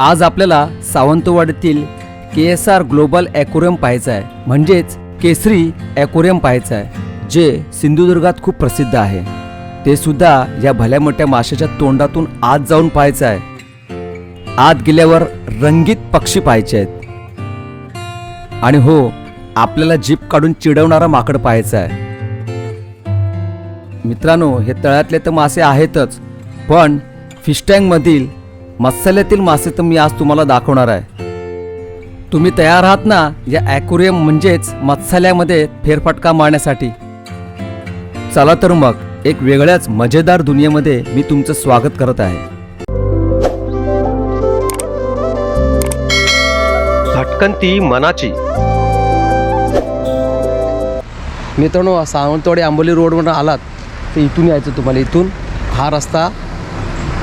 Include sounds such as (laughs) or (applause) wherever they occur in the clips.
आज आपल्याला सावंतवाडीतील K S R global aquarium पाहायचं आहे. म्हणजेच केसरी ॲक्वेरियम पाहायचं आहे जे सिंधुदुर्गात खूप प्रसिद्ध आहे. ते सुद्धा या भल्या मोठ्या माशाच्या तोंडातून आत जाऊन पाहायचं आहे. आत गेल्यावर रंगीत पक्षी पाहायचे आहेत. आणि हो आपल्याला जीप काढून चिडवणारा माकड पाहायचा आहे. मित्रांनो हे तळ्यातले तर मासे आहेतच पण फिश टँकमधील मत्स्यालयातील मासे तर मी आज तुम्हाला दाखवणार आहे. तुम्ही तयार आहात ना या ॲक्वेरियम म्हणजेच मत्स्यालयामध्ये फेरफटका मारण्यासाठी? चला तर मग एक वेगळ्याच मजेदार दुनियेमध्ये मी तुमचं स्वागत करत आहे. भटकंती मनाची. मित्रांनो सावंतवाडी आंबोली रोडवरून आलात. तर इथून यायचं तुम्हाला. इथून हा रस्ता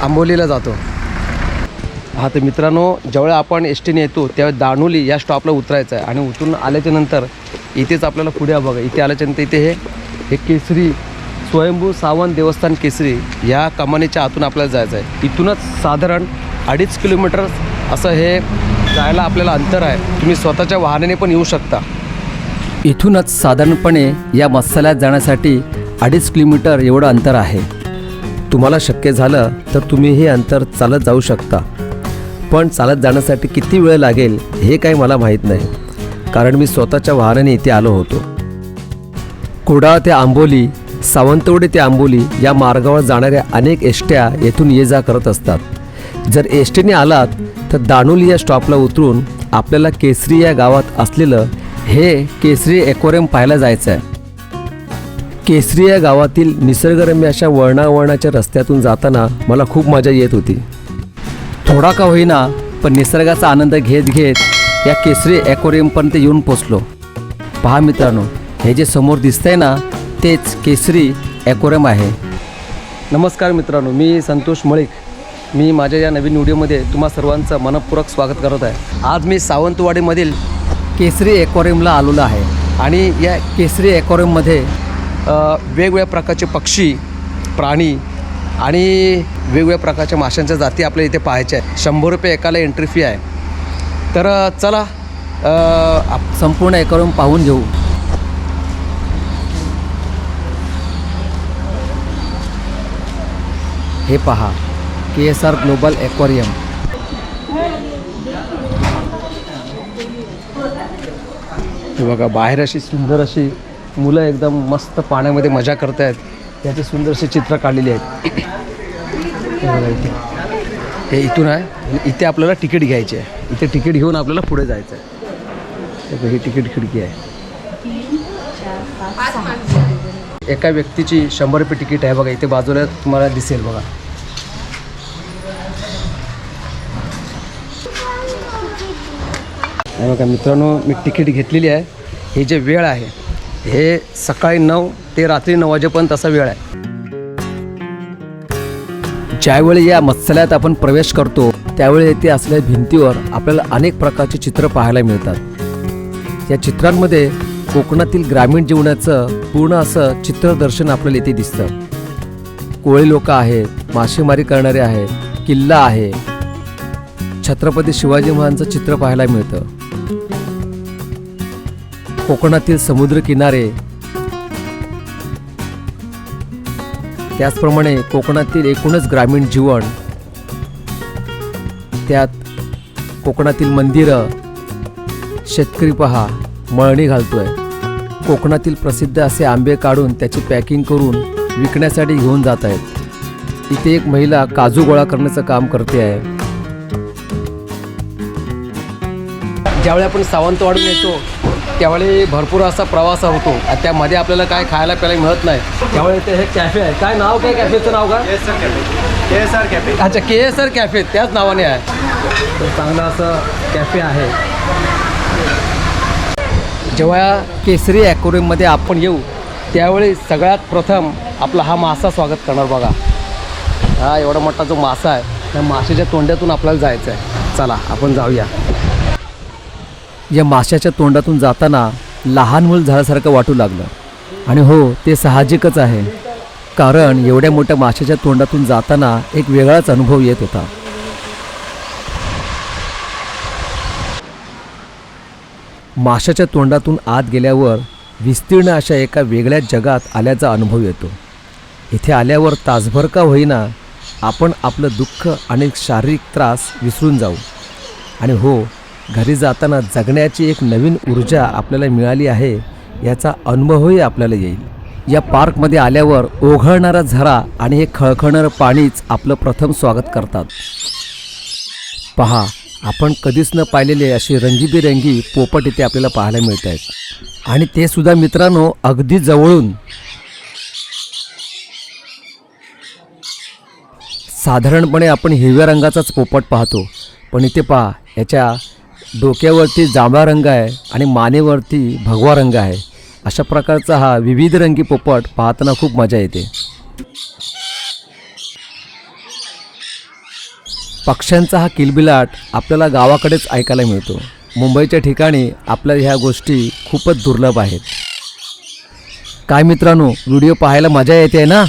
आंबोलीला जातो. हा तर मित्रांनो जेव्हा आपण एस टीने येतो तेव्हा दाणोली या स्टॉपला उतरायचं आहे. आणि उतरून आल्याच्यानंतर इथेच आपल्याला पुढे बघा इथे आल्याच्यानंतर इथे हे हे केसरी स्वयंभू सावंत देवस्थान केसरी या कमानीच्या आतून आपल्याला जायचं आहे. इथूनच साधारण अडीच किलोमीटर असं हे जायला आपल्याला अंतर आहे. तुम्ही स्वतःच्या वाहनाने पण येऊ शकता. इथूनच साधारणपणे या मत्स्यालयात जाण्यासाठी अडीच किलोमीटर एवढं अंतर आहे. तुम्हाला शक्य झालं तर तुम्ही हे अंतर चालत जाऊ शकता. पण चालत जाण्यासाठी किती वेळ लागेल हे काही मला माहीत नाही. कारण मी स्वतःच्या वाहनाने इथे आलो होतो. कुडाळ ते आंबोली सावंतवाडी ते आंबोली या मार्गावर जाणाऱ्या अनेक एसट्या येथून ये जा करत असतात. जर एस टीने आलात तर दाणोली या स्टॉपला उतरून आपल्याला केसरी या गावात असलेलं हे केसरी ॲक्वेरियम पाहायला जायचं आहे. केसरी या गावातील निसर्गरम्य अशा वळणावळणाच्या रस्त्यातून जाताना मला खूप मजा येत होती. थोडा का होईना पण निसर्गाचा आनंद घेत घेत या केसरी ॲक्वेरियमपर्यंत येऊन पोचलो. पहा मित्रांनो हे जे समोर दिसतंय ना तेच केसरी ॲक्वेरियम आहे. नमस्कार मित्रांनो मी संतोष मळिक. मी माझ्या या नवीन व्हिडिओमध्ये तुम्हा सर्वांचं मनपूर्वक स्वागत करत आहे. आज मी सावंतवाडीमधील केसरी ॲक्वेरियमला आलेलो आहे आणि या केसरी ॲक्वेरियममध्ये वेगवेगळ्या प्रकारचे पक्षी प्राणी आणि वेगवेगळ्या प्रकारच्या माशांच्या जाती आपल्या इथे पाहायच्या आहेत. शंभर रुपये एकाला एंट्री फी आहे. तर चला आप- संपूर्ण एकावरून पाहून घेऊ. हे पहा K S R global aquarium हे बघा बाहेर अशी सुंदर अशी मुलं एकदम मस्त पाण्यामध्ये मजा करत आहेत त्याचे सुंदरसे चित्र काढलेली आहेत. हे बघा इथे. हे इथून आहे. इथे आपल्याला तिकीट घ्यायचे आहे. इथे तिकीट घेऊन आपल्याला पुढे जायचं आहे. ही तिकीट खिडकी आहे. एका व्यक्तीची शंभर रुपये तिकीट आहे. बघा इथे बाजूला तुम्हाला दिसेल बघा. बघा मित्रांनो मी तिकीट घेतलेली आहे. ही जे वेळ आहे हे सकाळी नऊ ते रात्री नऊ वाजेपर्यंत असा वेळ आहे. ज्यावेळी या मत्स्यालयात आपण प्रवेश करतो त्यावेळी येथे असलेल्या भिंतीवर आपल्याला अनेक प्रकारचे चित्र पाहायला मिळतात. या चित्रांमध्ये कोकणातील ग्रामीण जीवनाचं पूर्ण असं चित्रदर्शन आपल्याला येथे दिसतं. कोळी लोक आहेत मासेमारी करणारे आहेत किल्ला आहे. छत्रपती शिवाजी महाराजांचं चित्र पाहायला मिळतं. कोकणातील समुद्र किनारे त्याचप्रमाणे कोकणातील एकूणच ग्रामीण जीवन. त्यात कोकणातील मंदिरं. शेतकरी पहा मळणी घालतोय. कोकणातील प्रसिद्ध असे आंबे काढून त्याची पॅकिंग करून विकण्यासाठी घेऊन जात आहेत इथे एक महिला काजू गोळा करण्याचं काम करते आहे. ज्यावेळी आपण सावंतवाडून येतो त्यावेळी भरपूर असा प्रवास होतो. आणि त्यामध्ये आपल्याला काय खायला प्यायला मिळत नाही. त्यावेळी इथे हे कॅफे आहे. काय नाव काय कॅफेचं नाव का? के एस आर कॅफे अच्छा के एस आर कॅफे त्याच नावाने आहे. तर चांगलं असं कॅफे आहे. जेव्हा केसरी ॲक्वेरियममध्ये आपण येऊ त्यावेळी सगळ्यात प्रथम आपला हा मासा स्वागत करणार बघा. हा एवढा मोठा जो मासा आहे त्या माशाच्या तोंडातून आपल्याला जायचं आहे चला आपण जाऊया. या माशाच्या तोंडातून जाताना लहान मूल झाल्यासारखं वाटू लागलं. आणि हो ते साहजिकच आहे. कारण एवढ्या मोठ्या माशाच्या तोंडातून जाताना एक वेगळाच अनुभव येत होता. माशाच्या तोंडातून आत गेल्यावर विस्तीर्ण अशा एका वेगळ्या जगात आल्याचा अनुभव येतो. इथे आल्यावर तासभर का होईना आपण आपलं दुःख आणि शारीरिक त्रास विसरून जाऊ. आणि हो घरी जाताना जगण्याची एक नवीन ऊर्जा आपल्याला मिळाली आहे याचा अनुभवही आपल्याला येईल. या पार्कमध्ये आल्यावर ओघळणारा झरा आणि हे खळखळणारं पाणीच आपलं प्रथम स्वागत करतात. पहा आपण कधीच न पाहिलेले असे रंगीबेरंगी पोपट इथे आपल्याला पाहायला मिळत आहेत आणि ते सुद्धा मित्रांनो अगदी जवळून. साधारणपणे आपण हिरव्या रंगाचाच पोपट पाहतो पण इथे पहा याच्या डोक्यावरती जांभळा रंग आहे आणि मानेवरती भगवा रंग आहे. अशा प्रकारचा हा विविध रंगी पोपट पाहताना खूप मजा येते. पक्ष्यांचा हा किलबिलाट आपल्याला गावाकडेच ऐकायला मिळतो. मुंबईच्या ठिकाणी आपल्या ह्या गोष्टी खूपच दुर्लभ आहेत. काय मित्रांनो व्हिडिओ पाहायला मजा येते ना?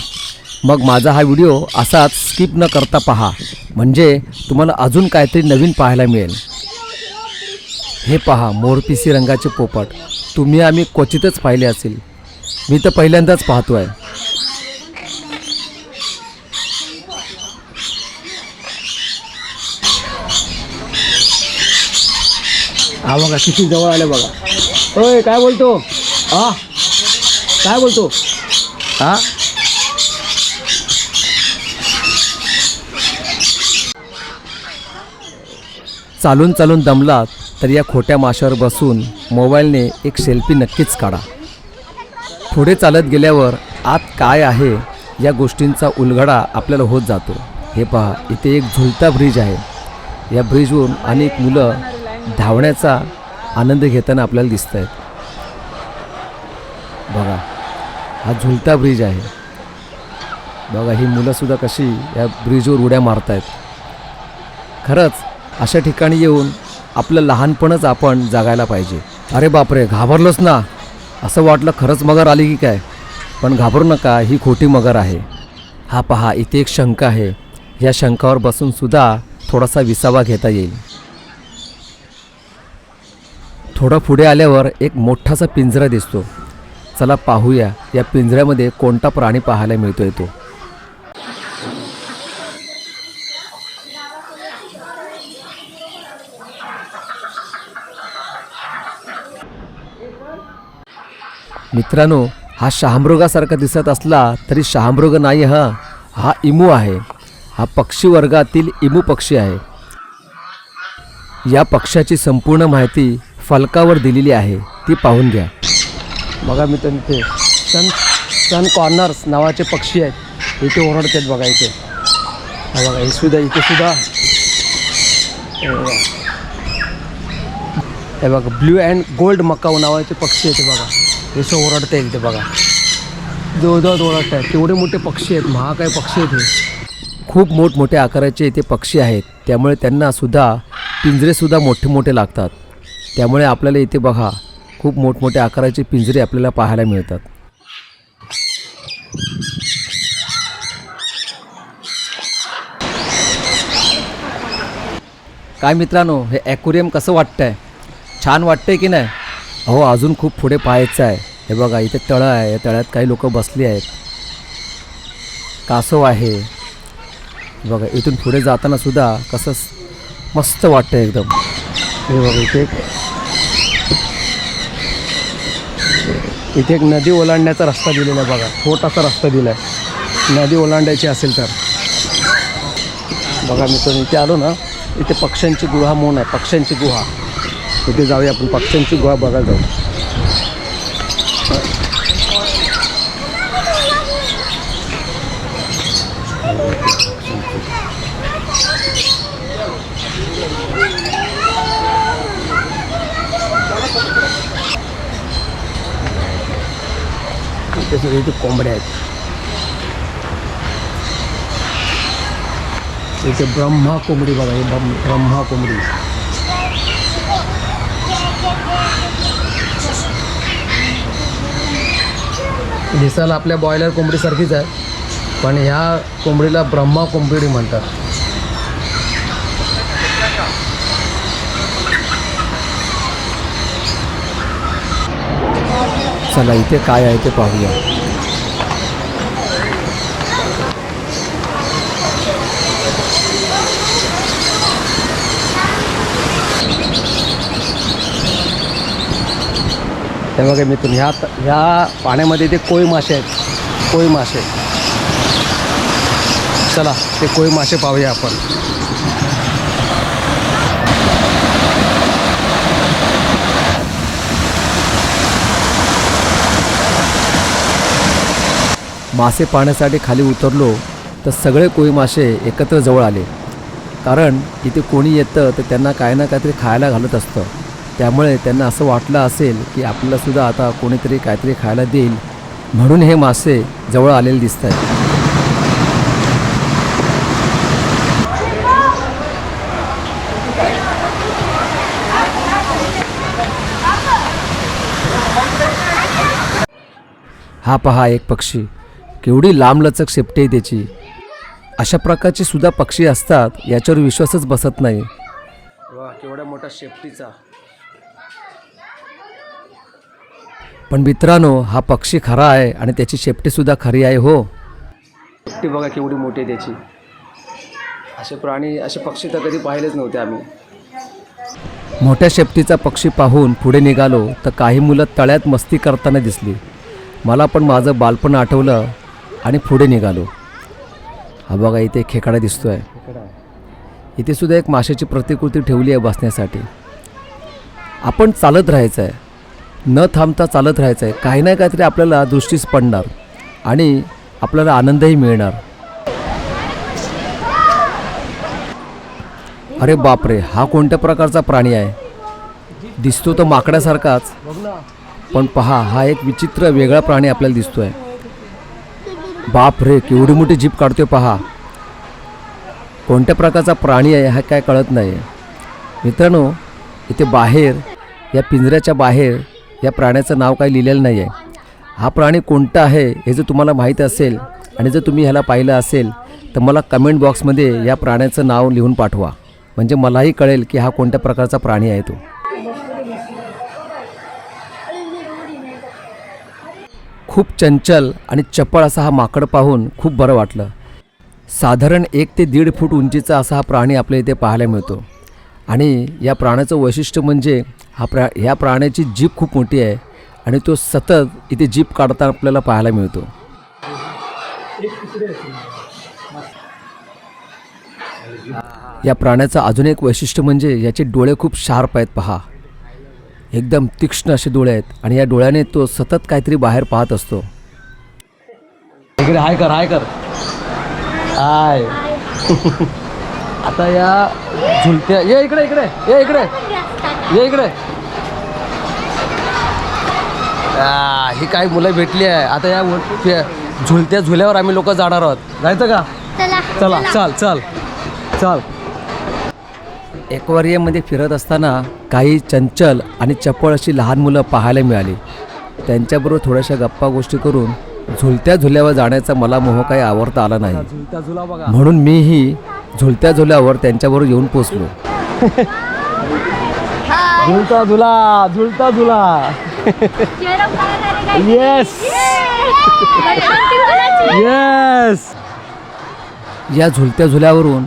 मग माझा हा व्हिडिओ असाच स्किप न करता पहा. म्हणजे तुम्हाला अजून काहीतरी नवीन पाहायला मिळेल. हे पहा मोरपिसी रंगाचे पोपट. तुम्ही आम्ही क्वचितच पाहिले असेल. मी तर पहिल्यांदाच पाहतो आहे हा बघा किती जवळ आलं बघा. होय काय बोलतो? हा? काय बोलतो? हा? चालून चालून दमलात. तर या खोट्या माशावर बसून मोबाईलने एक सेल्फी नक्कीच काढा. पुढे चालत गेल्यावर आत काय आहे या गोष्टींचा उलगडा आपल्याला होत जातो. हे पहा इथे एक झुलता ब्रिज आहे. या ब्रिजवरून अनेक मुलं धावण्याचा आनंद घेताना आपल्याला दिसत आहेत बघा हा झुलता ब्रिज आहे. बघा ही मुलंसुद्धा कशी या ब्रिजवर उड्या मारत आहेत खरंच अशा ठिकाणी येऊन आपलं लहानपणच आपण जगायला पाहिजे. अरे बापरे घाबरलोच ना? असं वाटलं खरंच मगर आली की काय? पण घाबरू नका ही खोटी मगर आहे. हा पहा इथे एक शंख आहे. या शंकावर बसून सुद्धा थोडासा विसावा घेता येईल. थोडं पुढे आल्यावर एक मोठासा पिंजरा दिसतो. चला पाहूया या पिंजऱ्यामध्ये कोणता प्राणी पाहायला मिळतोय तो. मित्रांनो हा शहामृगासारखा दिसत असला तरी शहामृग नाही हा. हा इमू आहे. हा पक्षी वर्गातील इमू पक्षी आहे. या पक्षाची संपूर्ण माहिती फलकावर दिलेली आहे. ती पाहून घ्या. बघा मी तर इथे सन सन कॉर्नर्स नावाचे पक्षी आहेत. इथे ओरडतात बघा इथे. बघा हे सुद्धा इथे सुद्धा. हे बघा. ब्ल्यू अँड गोल्ड मकाऊ नावाचे पक्षी आहेत बघा. हे ओरडता येईल ते बघा. जवळजवळ ओरडत आहेत तेवढे मोठे पक्षी आहेत महाकाय पक्षी आहेत हे. खूप मोठमोठ्या आकाराचे इथे पक्षी आहेत. त्यामुळे त्यांनासुद्धा पिंजरेसुद्धा मोठे मोठे लागतात. त्यामुळे आपल्याला इथे बघा खूप मोठमोठ्या आकाराचे पिंजरे आपल्याला पाहायला मिळतात. काय मित्रांनो हे ॲक्वेरियम कसं वाटतं आहे छान वाटतंय की नाही? अहो अजून खूप पुढे पाहायचं आहे. हे बघा इथे तळं आहे. या तळ्यात काही लोक बसली आहेत. कासव आहे. बघा इथून पुढे जाताना सुद्धा कसं मस्त वाटतं एकदम. हे बघा इथे एक इथे एक नदी ओलांडण्याचा रस्ता दिलेला आहे बघा. छोटासा रस्ता दिला आहे. नदी ओलांडायची असेल तर. बघा मी तर इथे आलो ना इथे पक्ष्यांची गुहा म्हणून आहे. पक्ष्यांची गुहा. इथे जाऊया आपण पक्ष्यांची गुहा बघायला जाऊ. इथे ब्रह्मा कोंबडी बघा ब्रह्मा कोंबडी. दिसायला आपल्या बॉयलर कोंबडीसारखीच आहे. पण ह्या कोंबडीला ब्रह्मा कोंबडी म्हणतात. चला इथे काय आहे ते पाहूया. हे बघा मिथून ह्या ह्या पाण्यामध्ये ते कोळी मासे आहेत. कोळी मासे चला ते कोळी मासे पाहूया आपण. मासे पाहण्यासाठी खाली उतरलो तर सगळे कोळी मासे एकत्र जवळ आले. कारण इथे कोणी येतं तर त्यांना काय ना काहीतरी खायला घालत असतं. त्यामुळे त्यांना असं वाटलं असेल की आपल्यालासुद्धा आता कोणीतरी काहीतरी खायला देईल. म्हणून हे मासे जवळ आलेले दिसत आहेत. हा पहा एक पक्षी. केवढी लांबलचक शेपटी आहे त्याची. अशा प्रकारचे सुद्धा पक्षी असतात याच्यावर विश्वासच बसत नाही. वा केवढ्या मोठा शेपटीचा. पण मित्रांनो हा पक्षी खरा आहे आणि त्याची शेपटीसुद्धा खरी आहे हो. शेपटी बघा केवढी मोठी आहे त्याची. असे प्राणी असे पक्षी तर कधी पाहिलेच नव्हते आम्ही. मोठ्या शेपटीचा पक्षी पाहून पुढे निघालो तर काही मुलं तळ्यात मस्ती करताना दिसली. मला पण माझं बालपण आठवलं आणि पुढे निघालो. हा बघा इथे खेकडा दिसतोय. इथे सुद्धा एक माशाची प्रतिकृती ठेवली आहे बसण्यासाठी. आपण चालत राहायचं आहे न थांबता चालत राहायचं आहे काही ना काहीतरी आपल्याला दृष्टीस पडणार आणि आपल्याला आनंदही मिळणार. अरे बापरे हा कोणत्या प्रकारचा प्राणी आहे? दिसतो तर माकड्यासारखाच पण पहा हा एक विचित्र वेगळा प्राणी आपल्याला दिसतोय. बाप रे केवढी मोठी जीप काढतोय पहा. कोणत्या प्रकारचा प्राणी आहे हा काय कळत नाही मित्रांनो इथे बाहेर या पिंजऱ्याच्या बाहेर या प्राण्याचं नाव काही लिहिलेलं नाही आहे हा प्राणी कोणता आहे हे जर तुम्हाला माहीत असेल आणि जर तुम्ही ह्याला पाहिलं असेल तर मला कमेंट बॉक्समध्ये या प्राण्याचं नाव लिहून पाठवा. म्हणजे मलाही कळेल की हा कोणत्या प्रकारचा प्राणी आहे तो. खूप चंचल आणि चपळ असा हा माकड पाहून खूप बरं वाटलं. साधारण एक ते दीड फूट उंचीचा असा हा प्राणी आपल्या इथे पाहायला मिळतो. आणि या प्राण्याचं वैशिष्ट्य म्हणजे हा प्रा ह्या प्राण्याची जीप खूप मोठी आहे आणि तो सतत इथे जीप काढताना आपल्याला पाहायला मिळतो. या प्राण्याचं अजून एक वैशिष्ट्य म्हणजे याचे डोळे खूप शार्प आहेत पहा. एकदम तीक्ष्ण असे डोळे आहेत आणि या डोळ्याने तो सतत काहीतरी बाहेर पाहत असतो. इकडे हाय कर हाय कर. हाय. आता या झुलत्या ये इकडे इकडे ये इकडे. ये इकडे. ही काही मुलं भेटली आहे. आता या झुलत्या झुल्यावर आम्ही लोक जाणार आहोत. जायचं का? चला चला चल. चल चल. एक्वारियममध्ये फिरत असताना काही चंचल आणि चपळ अशी लहान मुलं पाहायला मिळाली. त्यांच्याबरोबर थोड्याशा गप्पा गोष्टी करून झुलत्या झुल्यावर जाण्याचा मला मोह काही आवडता आला नाही. झुलता झुला बघा. म्हणून मीही झुलत्या झुल्यावर त्यांच्याबरोबर येऊन पोचलो. (laughs) झुलता झुला झुलता झुला. येस येस या झुलत्या झुल्यावरून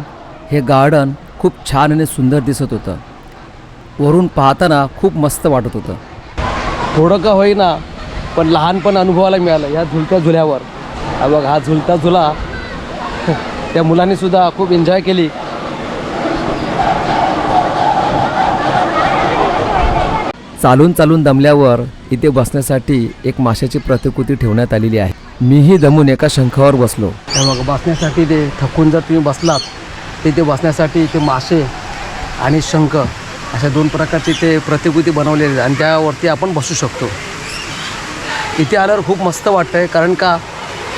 हे गार्डन खूप छान आणि सुंदर दिसत होतं. वरून पाहताना खूप मस्त वाटत होतं. थोडं का होईना पण लहानपण अनुभवायला मिळालं या झुलत्या झुल्यावर. बघ हा झुलता झुला. त्या मुलांनी सुद्धा खूप एन्जॉय केली. चालून चालून दमल्यावर इथे बसण्यासाठी एक माशाची प्रतिकृती ठेवण्यात आलेली आहे. मीही दमून एका शंखावर बसलो. मग बसण्यासाठी ते थकून जर तुम्ही बसलात तिथे बसण्यासाठी इथे मासे आणि शंख अशा दोन प्रकारचे ते प्रतिकृती बनवलेले आहेत आणि त्यावरती आपण बसू शकतो. इथे आल्यावर खूप मस्त वाटतं आहे कारण का?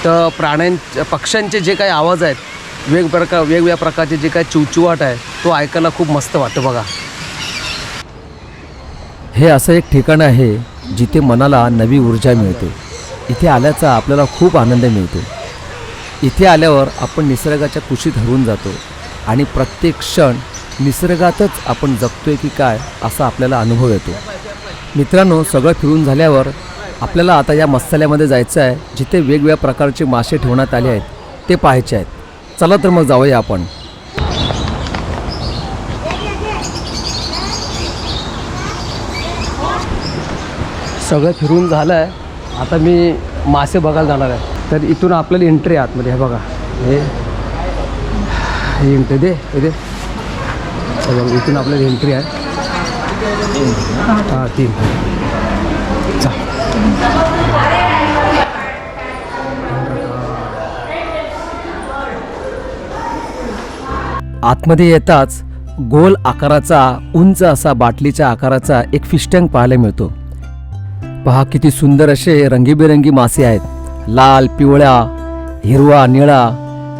तर प्राण्यां पक्ष्यांचे जे काही आवाज आहेत वेग प्रकार वेगवेगळ्या प्रकारचे जे काही चिवचिवाट आहे तो ऐकायला खूप मस्त वाटतं बघा. हे असं एक ठिकाण आहे जिथे मनाला नवी ऊर्जा मिळते. इथे आल्याचा आपल्याला खूप आनंद मिळतो. इथे आल्यावर आपण निसर्गाच्या कुशीत हरून जातो आणि प्रत्येक क्षण निसर्गातच आपण जगतोय की काय असा आपल्याला अनुभव येतो. मित्रांनो सगळं फिरून झाल्यावर आपल्याला आता या मसाल्यामध्ये जायचं आहे जिथे वेगवेगळ्या प्रकारचे मासे ठेवण्यात आले आहेत ते पाहायचे आहेत. चला तर मग जाऊया आपण. सगळं फिरून झालं आहे आता मी मासे बघायला जाणार आहे. तर इथून आपल्याला एंट्री आहे आतमध्ये हे बघा. हे हे एंट्री दे हे दे. बघा इथून आपल्याला एंट्री आहे. हां तीन. चा. आतमध्ये येताच गोल आकाराचा उंच असा बाटलीच्या आकाराचा एक फिश टँक पाहायला मिळतो. पहा किती सुंदर असे रंगीबेरंगी मासे आहेत. लाल पिवळ्या हिरवा निळा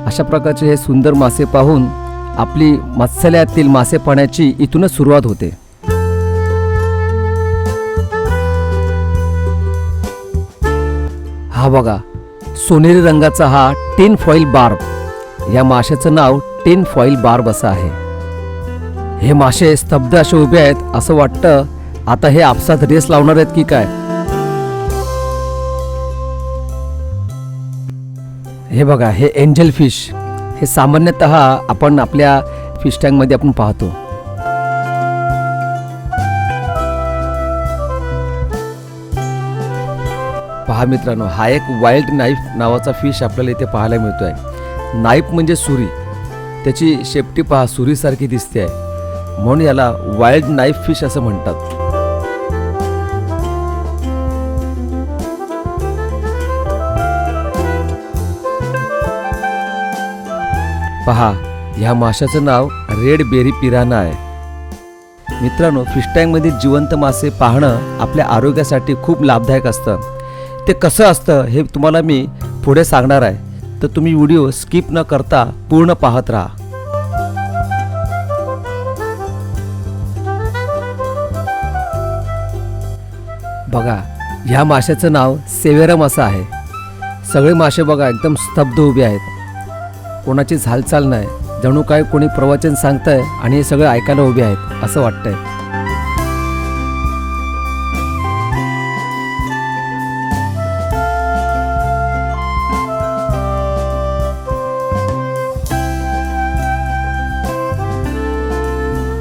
अशा प्रकारचे हे सुंदर मासे पाहून आपली मत्स्यालयातील मासे पाण्याची इथूनच सुरुवात होते. हा बघा सोनेरी रंगाचा हा टेन फॉईल बार्ब. या माशाचं नाव टेन फॉईल बार्ब असं आहे. हे मासे स्तब्ध असे उभे आहेत असं वाटतं आता हे आपसात रेस लावणार आहेत की काय? हे बघा हे एंजल फिश हे सामान्यतः आपण आपल्या फिश टँकमध्ये आपण पाहतो. पहा मित्रांनो हा एक वाईल्ड नाईफ नावाचा फिश आपल्याला इथे पाहायला मिळतो आहे नाईफ म्हणजे सुरी. त्याची शेपटी पहा सुरीसारखी दिसते आहे म्हणून याला वाईल्ड नाईफ फिश असं म्हणतात. पहा ह्या माशाचं नाव रेड बेरी पिराना आहे. मित्रांनो फिश टँकमध्ये जिवंत मासे पाहणं आपल्या आरोग्यासाठी खूप लाभदायक असतं. ते कसं असतं हे तुम्हाला मी पुढे सांगणार आहे. तर तुम्ही व्हिडिओ स्किप न करता पूर्ण पाहत राहा. बघा ह्या माशाचं नाव सेवेरम असं आहे. सगळे मासे बघा एकदम स्तब्ध उभे आहेत. कोणाची हालचाल नाही. जणू काय कोणी प्रवचन सांगतंय आणि हे सगळं ऐकायला उभे आहेत असं वाटतंय.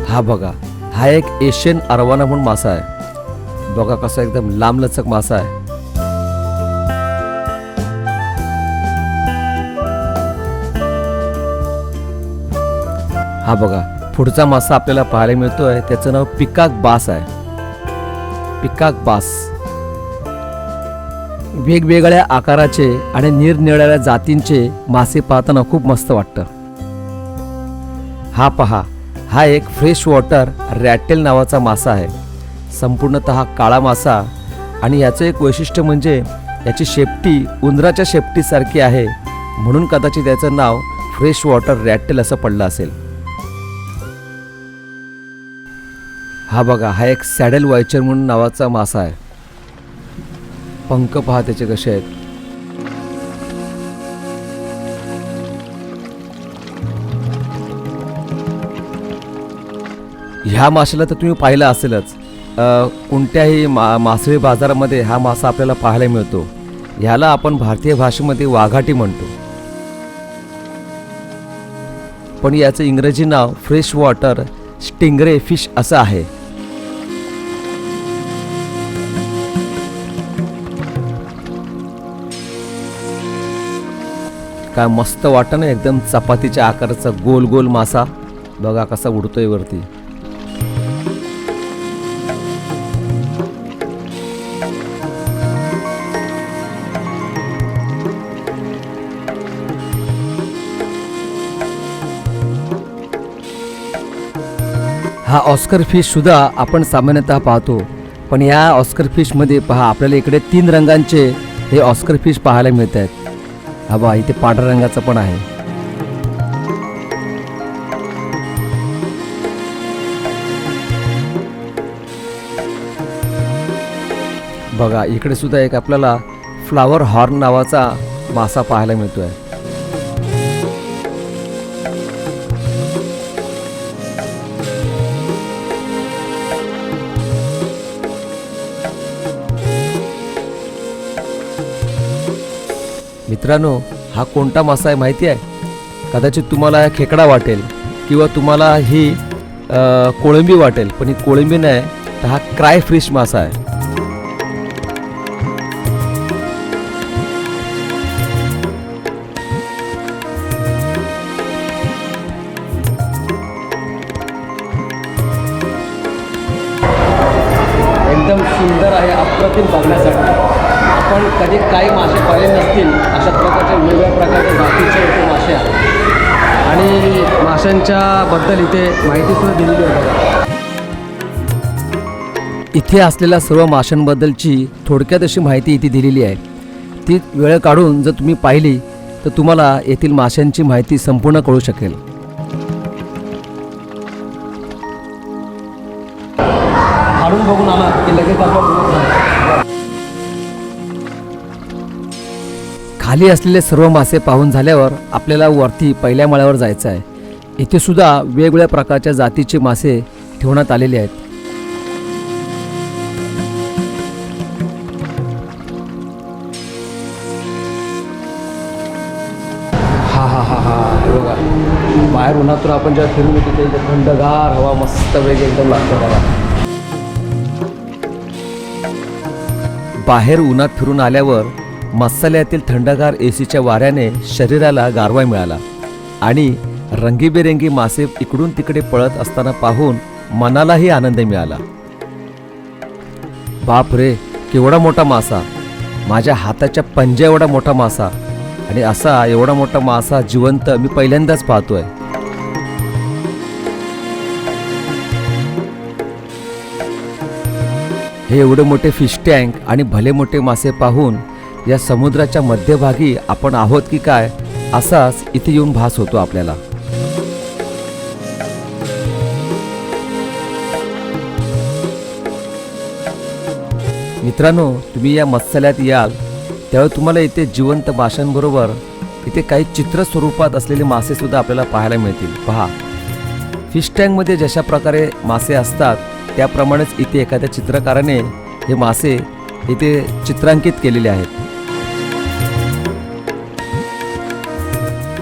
हा बघा हा एक एशियन अरवाना म्हणून मासा आहे. बघा कसा एकदम लांबलचक मासा आहे. हा बघा पुढचा मासा आपल्याला पाहायला मिळतोय. त्याचं नाव पिकाक बास आहे. पिकाक बास. वेगवेगळ्या आकाराचे आणि निरनिराळ्या जातींचे मासे पाहताना खूप मस्त वाटतं. हा पहा हा एक फ्रेश वॉटर रॅटेल नावाचा मासा आहे. संपूर्णतः काळा मासा आणि याचं एक वैशिष्ट्य म्हणजे याची शेपटी उंदराच्या शेपटीसारखी आहे. म्हणून कदाचित याचं नाव फ्रेश वॉटर रॅटेल असं पडलं असेल. हा बघा हा एक सॅडल वायचर म्हणून नावाचा मासा आहे. पंख पहा त्याचे कसे आहेत. ह्या माशाला तर तुम्ही पाहिलं असेलच. कोणत्याही मा मासळी बाजारामध्ये हा मासा आपल्याला पाहायला मिळतो. ह्याला आपण भारतीय भाषेमध्ये वाघाटी म्हणतो. पण याचं इंग्रजी नाव फ्रेश वॉटर स्टिंगरे फिश असं आहे. काय मस्त वाटतं ना एकदम चपातीच्या आकाराचा गोल गोल मासा. बघा कसा उडतोय वरती. हा ऑस्कर फिश सुद्धा आपण सामान्यतः पाहतो. पण या ऑस्कर फिशमध्ये पहा आपल्याला इकडे तीन रंगांचे हे ऑस्कर फिश पाहायला मिळत आहेत हा बा इथे पांढऱ्या रंगाचं पण आहे. बघा इकडे सुद्धा एक आपल्याला फ्लावर हॉर्न नावाचा मासा पाहायला मिळतो आहे मित्रांनो हा कोणता मासा आहे माहिती आहे? कदाचित तुम्हाला खेकडा वाटेल किंवा तुम्हाला ही कोळंबी वाटेल पण ही कोळंबी नाही तर हा क्राय फिश मासा आहे. बद्दल इथे माहिती सुद्धा दिलेली आहे. इथे असलेल्या सर्व माशांबद्दलची थोडक्यात अशी माहिती इथे दिलेली आहे. ती वेळ काढून जर तुम्ही पाहिली तर तुम्हाला येथील माशांची माहिती संपूर्ण कळू शकेल. काढून बघून आला की लगेच आपण. खाली असलेले सर्व मासे पाहून झाल्यावर आपल्याला वरती पहिल्या माळ्यावर जायचं आहे. इथे सुद्धा वेगवेगळ्या प्रकारच्या जातीचे मासे ठेवण्यात आलेले आहेत. हा हा हा हा. बघा. बाहेर उन्हातून आपण जेव्हा फिरून येतो तिथे थंडगार हवा मस्त वेग एकदम लागतं बघा. बाहेर उन्हात फिरून आल्यावर मसाल्यातील थंडगार एसीच्या वाऱ्याने शरीराला गारवा मिळाला आणि रंगीबेरंगी मासे इकडून तिकडे पळत असताना पाहून मनालाही आनंद मिळाला. बाप रे केवढा मोठा मासा. माझ्या हाताच्या पंजा एवढा मोठा मासा. आणि असा एवढा मोठा मासा जिवंत मी पहिल्यांदाच पाहतोय. हे एवढे मोठे फिश टँक आणि भले मोठे मासे पाहून या समुद्राच्या मध्यभागी आपण आहोत की काय असाच इथे येऊन भास होतो आपल्याला. मित्रांनो तुम्ही या मत्स्यालयात याल. त्यावेळी तुम्हाला इथे जिवंत माशांबरोबर इथे काही चित्र स्वरूपात असलेले मासे सुद्धा आपल्याला पाहायला मिळतील. पहा. फिश टँकमध्ये जशा प्रकारे मासे असतात त्याप्रमाणेच इथे एखाद्या चित्रकाराने हे मासे इथे चित्रांकित केलेले आहेत.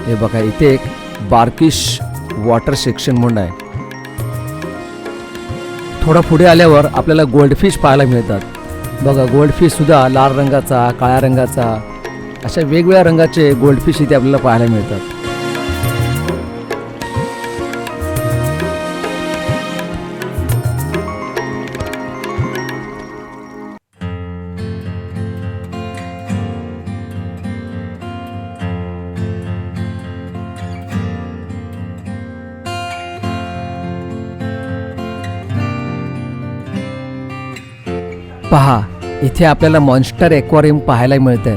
हे बघा इथे एक बार्किश वॉटर सेक्शन म्हणून आहे. थोडं पुढे आल्यावर आपल्याला गोल्डफिश पाहायला मिळतात. बघा गोल्डफिश सुद्धा लाल रंगाचा काळ्या रंगाचा अशा वेगवेगळ्या रंगाचे गोल्डफिश इथे आपल्याला पाहायला मिळतात. पहा इथे आपल्याला मॉन्स्टर एक्वॉरियम पाहायला मिळतंय.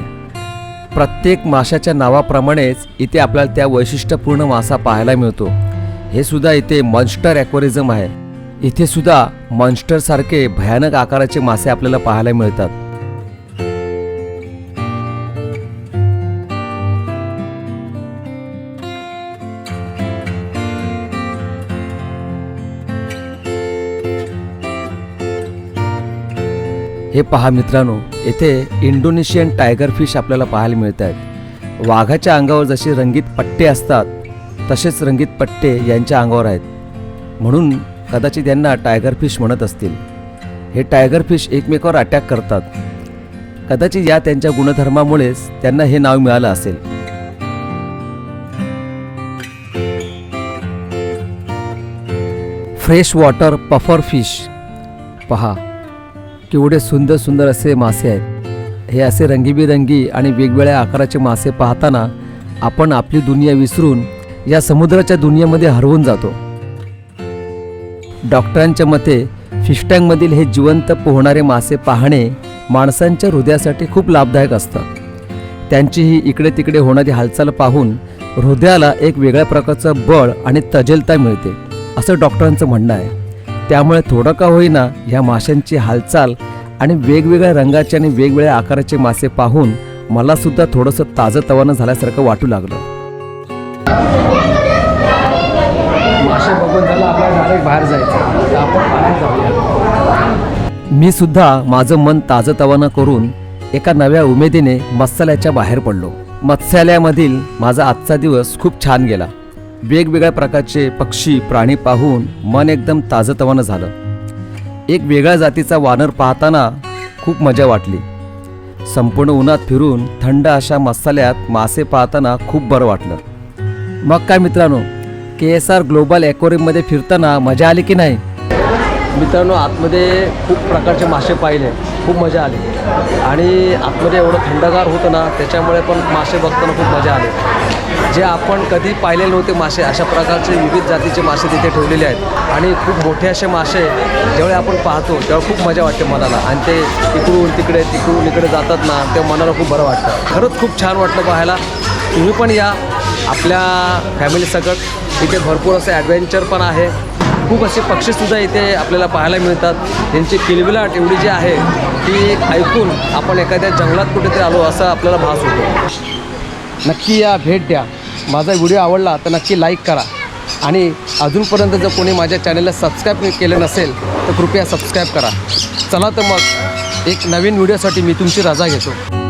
प्रत्येक माशाच्या नावाप्रमाणेच इथे आपल्याला त्या वैशिष्ट्यपूर्ण मासा पाहायला मिळतो. हे सुद्धा इथे मॉन्स्टर ॲक्वरिझम आहे. इथे सुद्धा मॉन्स्टर सारखे भयानक आकाराचे मासे आपल्याला पाहायला मिळतात. हे पहा मित्रांनो येथे इंडोनेशियन टायगर फिश आपल्याला पाहायला मिळत आहेत वाघाच्या अंगावर जसे रंगीत पट्टे असतात तसेच रंगीत पट्टे यांच्या अंगावर आहेत. म्हणून कदाचित यांना टायगर फिश म्हणत असतील. हे टायगर फिश एकमेकावर अटॅक करतात. कदाचित या त्यांच्या गुणधर्मामुळेच त्यांना हे नाव मिळालं असेल. फ्रेश वॉटर पफर फिश पहा केवढे सुंदर सुंदर असे मासे आहेत. हे असे रंगीबेरंगी आणि वेगवेगळ्या आकाराचे मासे पाहताना आपण आपली दुनिया विसरून या समुद्राच्या दुनियेमध्ये हरवून जातो. डॉक्टरांच्या मते फिशटँकमधील हे जिवंत पोहणारे मासे पाहणे माणसांच्या हृदयासाठी खूप लाभदायक असतं. त्यांची ही इकडे तिकडे होणारी हालचाल पाहून हृदयाला एक वेगळ्या प्रकारचं बळ आणि तजेलता मिळते असं डॉक्टरांचं म्हणणं आहे. त्यामुळे थोडं का होईना ह्या माशांची हालचाल आणि वेगवेगळ्या रंगाचे आणि वेगवेगळ्या आकाराचे मासे पाहून मला सुद्धा थोडंसं ताजं तवानं झाल्यासारखं वाटू लागलं. मासे बघून झालं आपल्याला डायरेक्ट बाहेर जायचं तर आपण बाहेर जाऊया. मी सुद्धा माझं मन ताजं तवानं करून एका नव्या उमेदीने मसाल्याच्या बाहेर पडलो. मत्स्यालयामधील माझा आजचा दिवस खूप छान गेला. वेगवेगळ्या प्रकारचे पक्षी प्राणी पाहून मन एकदम ताजंतवानं झालं. एक वेगळ्या जातीचा वानर पाहताना खूप मजा वाटली. संपूर्ण उन्हात फिरून थंड अशा मसाल्यात मासे पाहताना खूप बरं वाटलं. मग काय मित्रांनो के एस आर ग्लोबल ॲक्वरियममध्ये फिरताना मजा आली की नाही? मित्रांनो आतमध्ये खूप प्रकारचे मासे पाहिले. खूप मजा आली. आणि आतमध्ये एवढं थंडगार होतं ना त्याच्यामुळे पण मासे बघताना खूप मजा आली. जे आपण कधी पाहिलेले नव्हते मासे अशा प्रकारचे विविध जातीचे मासे तिथे ठेवलेले आहेत. आणि खूप मोठे असे मासे ज्यावेळी आपण पाहतो तेव्हा खूप मजा वाटते मनाला. आणि ते इकडून तिकडे तिकडून इकडे जातात ना तेव्हा मनाला खूप बरं वाटतं. खरंच खूप छान वाटलं पाहायला. तुम्ही पण या. आपल्या फॅमिलीसकट तिथे इथे भरपूर असं ॲडव्हेंचर पण आहे. खूप असे पक्षीसुद्धा इथे आपल्याला पाहायला मिळतात. त्यांची किलबिलाट एवढी जी आहे ती ऐकून आपण एखाद्या जंगलात कुठेतरी आलो असं आपल्याला भास होतो. नक्की या भेट द्या. माझा व्हिडिओ आवडला तर नक्की लाईक करा. आणि अजूनपर्यंत जर कोणी माझ्या चॅनलला सबस्क्राईब केलं नसेल तर कृपया सबस्क्राईब करा. चला तर मग एक नवीन व्हिडिओसाठी मी तुमची रजा घेतो.